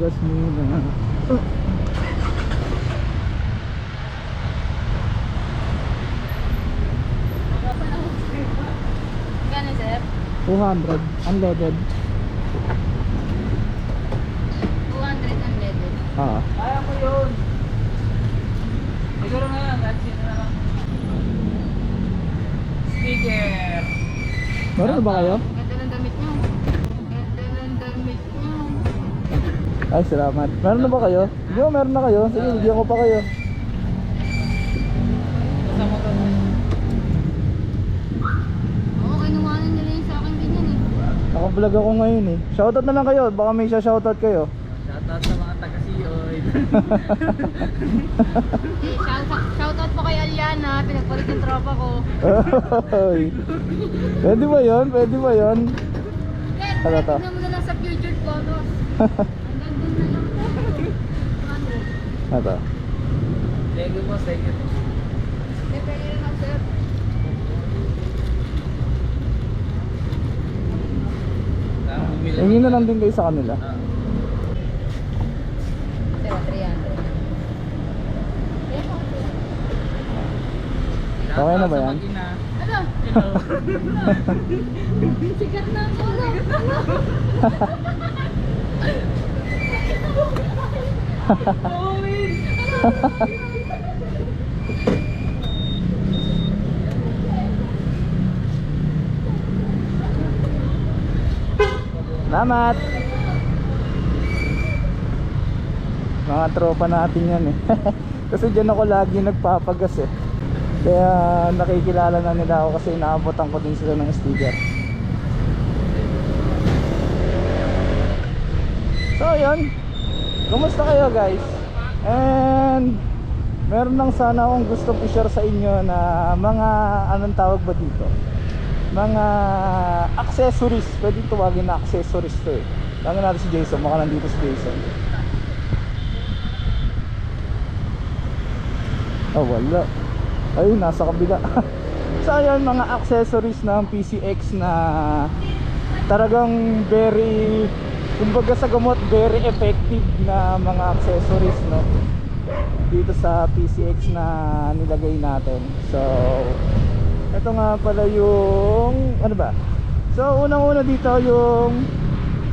Nagpapagas muna. Gano'n, sir? 200. Unleaded. 200 ang level. Ah. Kaya ko yun. Siguro nga, kahit sino na lang. Sticker. Meron na ba kayo? Ay, salamat. Meron na ba kayo? Hindi ko meron na kayo. Sige, bigyan ko pa kayo. Mo. Oo, kinuhanan nila yung sa akin ganyan eh. Naka-vlog ako ngayon eh. Shoutout na lang kayo. Baka may siya shoutout kayo. Shoutout sa mga taga-Sioy. Eh, shoutout, shoutout po kay Aliana. Pinagpalit yung tropa ko. Oy. Pwede ba yun? Pwede ba yun? Ano to? tignan mo na lang sa future photos. Dun na lang po. 200. Ito. Thank you po, you. Eh, ako, sir. Hingi na lang din kayo sa kanila. Ah. Sir, 300. Okay na ba yan? Ano? Hello. Sikat na ako. Salamat! Mga tropa natin yan eh. kasi dyan ako lagi nagpapagas eh. Kaya nakikilala na nila ako kasi naabotan ko din sila ng sticker. So yun. Kumusta kayo guys? And meron lang sana akong gusto i-share sa inyo na mga anong tawag ba dito? Mga accessories. Pwede tuwagin na accessories to eh. Tangan natin si Jason. Mukha nandito si Jason. Oh, wala. Ayun, nasa kabila. so, ayun, mga accessories ng PCX na talagang very, kumbaga sa gamot, very effective na mga accessories, no? Dito sa PCX na nilagay natin. So, ito nga pala yung, ano ba? So, unang-una dito yung,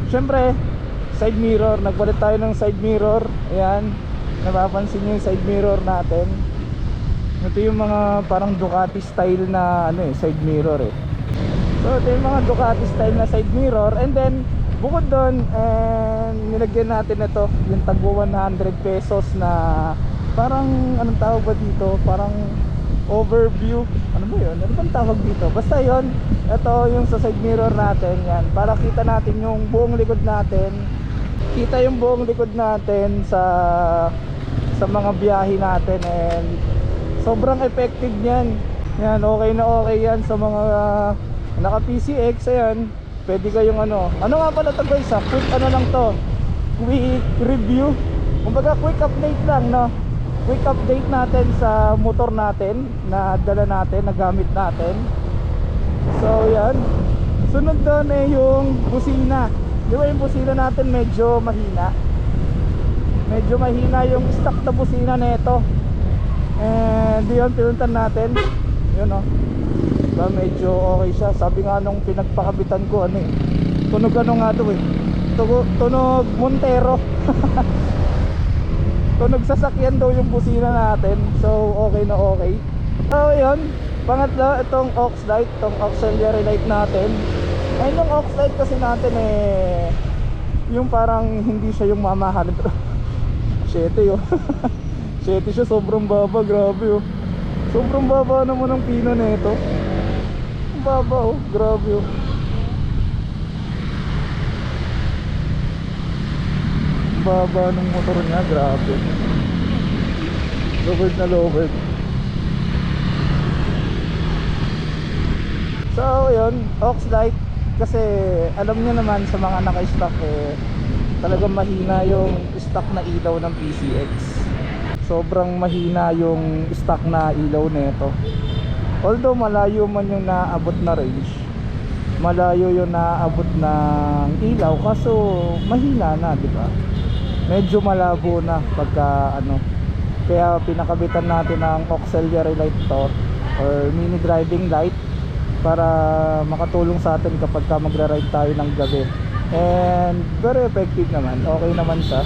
syempre, side mirror. Nagpalit tayo ng side mirror. Ayan. Napapansin nyo yung side mirror natin. Ito yung mga parang Ducati style na ano eh, side mirror eh. So ito yung mga Ducati style na side mirror and then bukod doon and nilagyan natin ito yung tagbo 100 pesos na parang anong tawag ba dito? Parang overview. Ano ba 'yun? Ano bang tawag dito? Basta 'yon. Ito yung sa side mirror natin, yan. Para kita natin yung buong likod natin. Kita yung buong likod natin sa sa mga biyahe natin and sobrang effective niyan yan okay na okay yan sa mga uh, naka PCX ayan pwede kayong ano. Ano nga pala to guys ha quick ano lang to. Quick review. Kumbaga quick update lang no? Quick update natin sa motor natin na dala natin na gamit natin. So yan. Sunod doon eh yung busina. Di yung busina natin medyo mahina? Medyo mahina yung stock na busina nito and yun pinuntan natin. Yun o diba, medyo okay siya. Sabi nga nung pinagpakabitan ko ano eh tunog ano nga to eh. Tunog, tunog Montero. Tunog sasakyan daw yung busina natin. So okay na okay. So yun. Pangatlo itong aux light itong auxiliary light natin. Ay yung aux light kasi natin eh yung parang hindi siya yung mamahal 7 yun 7 siya. Sobrang baba. Grabe oh. Sobrang baba naman ang pino na ito baba oh grabe oh. Baba ng motor niya grabe. Lowered na lowered so yun aux light. Kasi alam niyo naman sa mga naka-stock eh talagang mahina yung stock na ilaw ng PCX sobrang mahina yung stock na ilaw nito although malayo man yung naabot na range malayo yung naabot ng ilaw kaso mahina na di ba? Medyo malabo na pagka ano. Kaya pinakabitan natin ng auxiliary light to or mini driving light para makatulong sa atin kapag ka magra-ride tayo ng gabi. And very effective naman okay naman siya.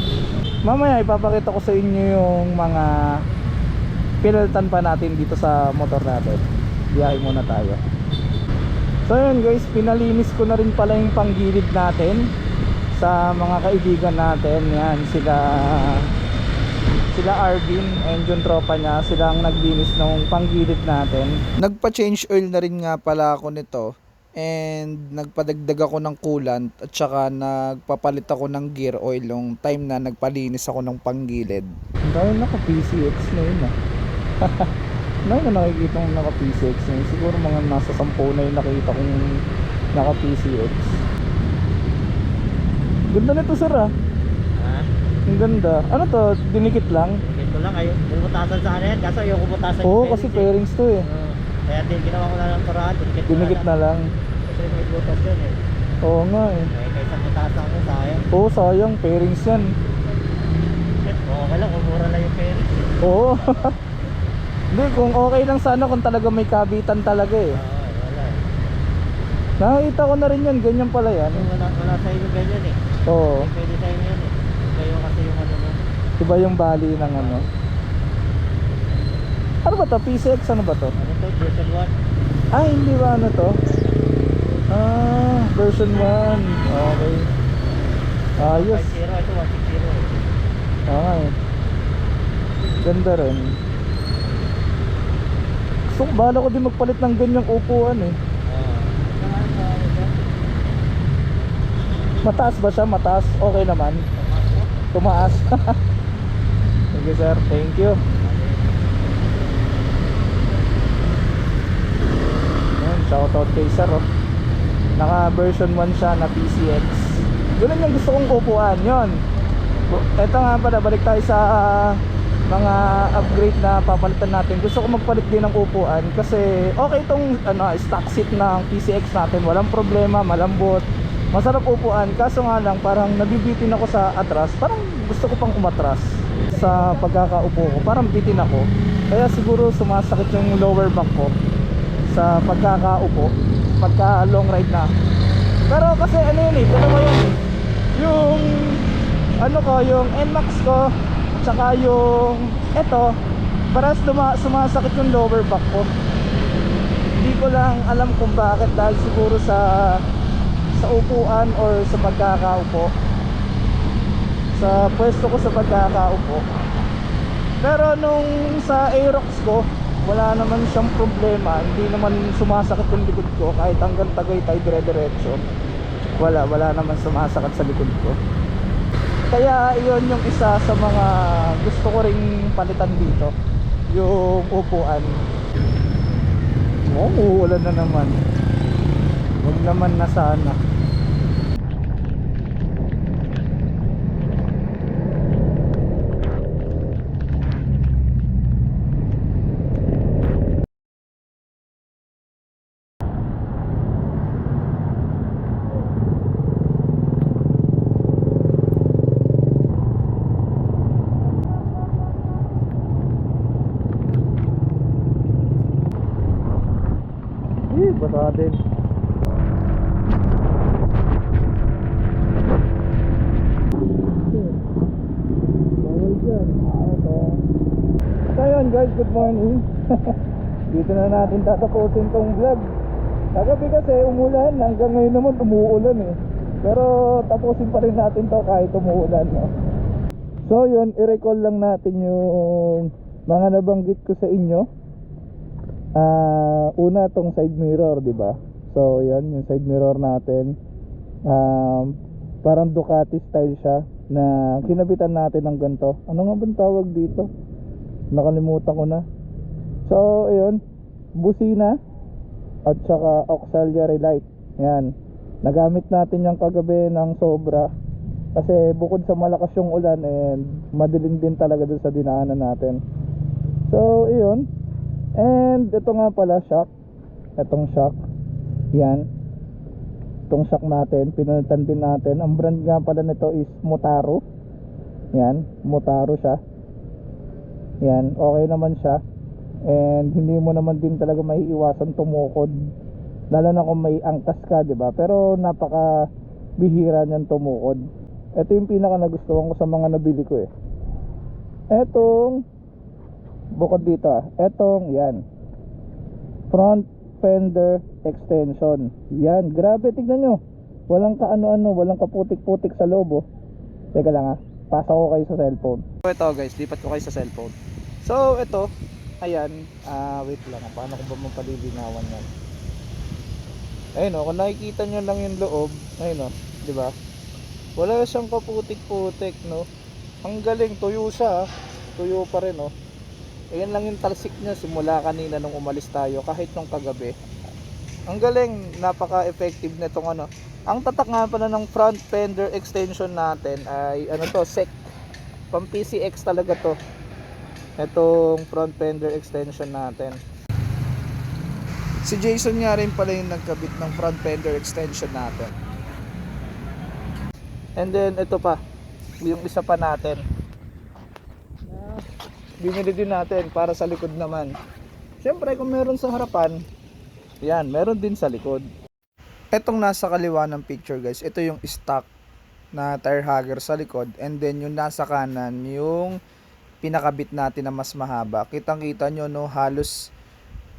Mamaya ipapakita ko sa inyo yung mga pinalitan pa natin dito sa motor natin biyahe muna tayo. So yun guys pinalinis ko na rin pala yung panggilid natin sa mga kaibigan natin. Yan sila sila Arvin and yung tropa niya sila ang naglinis ng panggilid natin. Nagpa-change oil na rin nga pala ako nito and nagpadagdag ako ng coolant at saka nagpapalit ako ng gear oil yung time na nagpalinis ako ng panggilid. Dahil naka PCX na yun ah Ngayon na nakikita kong naka PCX na yun siguro mga nasa 10 na yung nakita kong naka PCX ganda nito sir ah Ha? ang ganda ano to dinikit lang Ganito lang kayo. Bumutasan sa ano yan. Kaso ayoko bumutasan Oo, kasi pairings to eh. Oo. Kaya din ginawa ko na lang paraan. Dinikit, Dinikit na lang. Kasi may butas yun eh. Oo nga eh. Kaya kaysa butasan ko sayang. Oo, sayang. Pairings yan. Okay lang, umura lang yung pairings. eh. Oo. Hindi, kung okay lang sana kung talaga may kabitan talaga eh. Oo, wala. Nakakita ko na rin yan. Ganyan pala yan. Wala, wala sa inyo ganyan eh. Oo. Hindi pwede sa inyo yan eh. Kayo kasi yung ano mo. Iba yung bali ng ano. Ano ba to? PCX ano ba to? Ano to? Version 1. Ah, hindi ba ano to? Ah, version 1. Okay. Ayos. 50, ito 160 eh. Okay. Ganda rin. Gusto ko, bala ko din magpalit ng ganyang upuan eh. Mataas ba siya? Mataas? Okay naman. Tumaas. Sige sir, thank you. Shoutout kay sir oh. Naka version 1 siya na PCX. Ganun yung gusto kong upuan, yon. Ito nga pala, balik tayo sa ah, mga upgrade na papalitan natin. Gusto ko magpalit din ng upuan kasi okay itong ano, stock seat ng PCX natin. Walang problema, malambot. Masarap upuan. Kaso nga lang, parang nabibitin ako sa atras. Parang gusto ko pang umatras sa pagkakaupo ko. Parang bitin ako. Kaya siguro sumasakit yung lower back ko sa pagkakaupo. Pagka long ride na. Pero kasi ano yun eh, eh. Yung ano ko, yung NMAX ko, tsaka yung eto, parang suma, sumasakit yung lower back ko. Hindi ko lang alam kung bakit dahil siguro sa sa upuan or sa pagkakaupo. Sa pwesto ko sa pagkakaupo. Pero nung sa Aerox ko, wala naman siyang problema. Hindi naman sumasakit yung likod ko kahit hanggang Tagaytay dire-diretso. Wala, wala naman sumasakit sa likod ko. Kaya iyon yung isa sa mga gusto ko ring palitan dito. Yung upuan. Oo, uulan na naman. Huwag naman na sana. Dyan. Ito. So yun guys, good morning. Dito na natin tatapusin tong vlog. Kagabi kasi umulan, hanggang ngayon naman umuulan eh. Pero tapusin pa rin natin to kahit umuulan. No? So yun, i-recall lang natin yung mga nabanggit ko sa inyo. Ah, una tong side mirror, 'di ba? So, 'yan yung side mirror natin. Um, parang Ducati style siya na kinabitan natin ng ganito. Ano nga bang tawag dito? Nakalimutan ko na. So, ayun, busina at saka auxiliary light. Yan. Nagamit natin yung kagabi ng sobra kasi bukod sa malakas yung ulan and madilim din talaga dun sa dinaanan natin. So, ayun. And ito nga pala shock. Itong shock. Yan. Itong shock natin, pinalitan din natin. Ang brand nga pala nito is Motaro. Yan, Motaro siya. Yan, okay naman siya. And hindi mo naman din talaga maiiwasan tumukod. Lalo na kung may angkas ka, 'di ba? Pero napaka bihira niyan tumukod. Ito yung pinaka nagustuhan ko sa mga nabili ko eh. Etong bukod dito ah, etong yan. Front fender extension. Yan, grabe tignan nyo. Walang kaano-ano, walang kaputik-putik sa loob oh. Teka lang ah, pasa ko kayo sa cellphone. So ito guys, lipat ko kayo sa cellphone. So ito, ayan, ah wait lang, paano ko ba mapalilinawan yan? Ayun oh, kung nakikita nyo lang yung loob, ayun oh, di ba? Wala siyang kaputik-putik, no? Ang galing, tuyo siya, tuyo pa rin, oh. Ayan lang yung talsik niya simula kanina nung umalis tayo, kahit nung kagabi. Ang galing, napaka-effective nitong ano. Ang tatak nga pala ng front fender extension natin ay ano to, SEC. Pang PCX talaga to. Itong front fender extension natin. Si Jason nga rin pala yung nagkabit ng front fender extension natin. And then ito pa, yung isa pa natin. Binili din natin para sa likod naman. Siyempre kung meron sa harapan, yan, meron din sa likod. Etong nasa kaliwa ng picture guys, ito yung stock na tire hugger sa likod and then yung nasa kanan yung pinakabit natin na mas mahaba. Kitang-kita nyo no, halos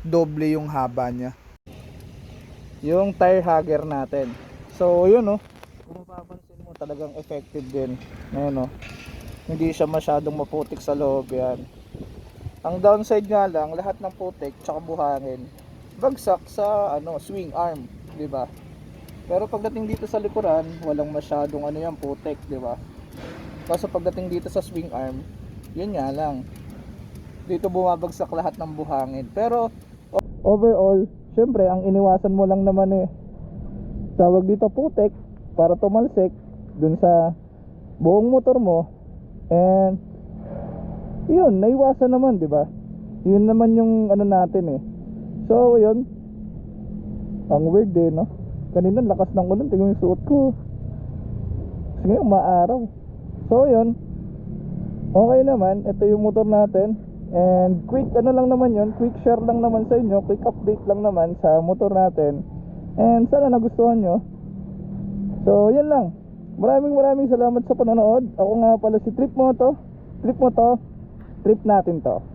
doble yung haba niya. Yung tire hugger natin. So yun no, kung mapapansin mo talagang effective din. Ayun no. Hindi siya masyadong maputik sa loob yan. Ang downside nga lang, lahat ng putik tsaka buhangin bagsak sa ano, swing arm, 'di ba? Pero pagdating dito sa likuran, walang masyadong ano yan, putik, 'di ba? Kaso pagdating dito sa swing arm, yun nga lang. Dito bumabagsak lahat ng buhangin. Pero overall, syempre ang iniwasan mo lang naman eh tawag dito putik para tumalsik dun sa buong motor mo and yun, naiwasan naman, di ba? Yun naman yung ano natin eh. So, yun. Ang weird eh, no? Kanina lakas ng ulan, tingnan yung suot ko. Kasi ngayon, maaraw. So, yun. Okay naman, ito yung motor natin. And quick ano lang naman yun, quick share lang naman sa inyo, quick update lang naman sa motor natin. And sana nagustuhan nyo. So, yan lang. Maraming maraming salamat sa panonood. Ako nga pala si Trip Moto. Trip Moto. Trip natin to.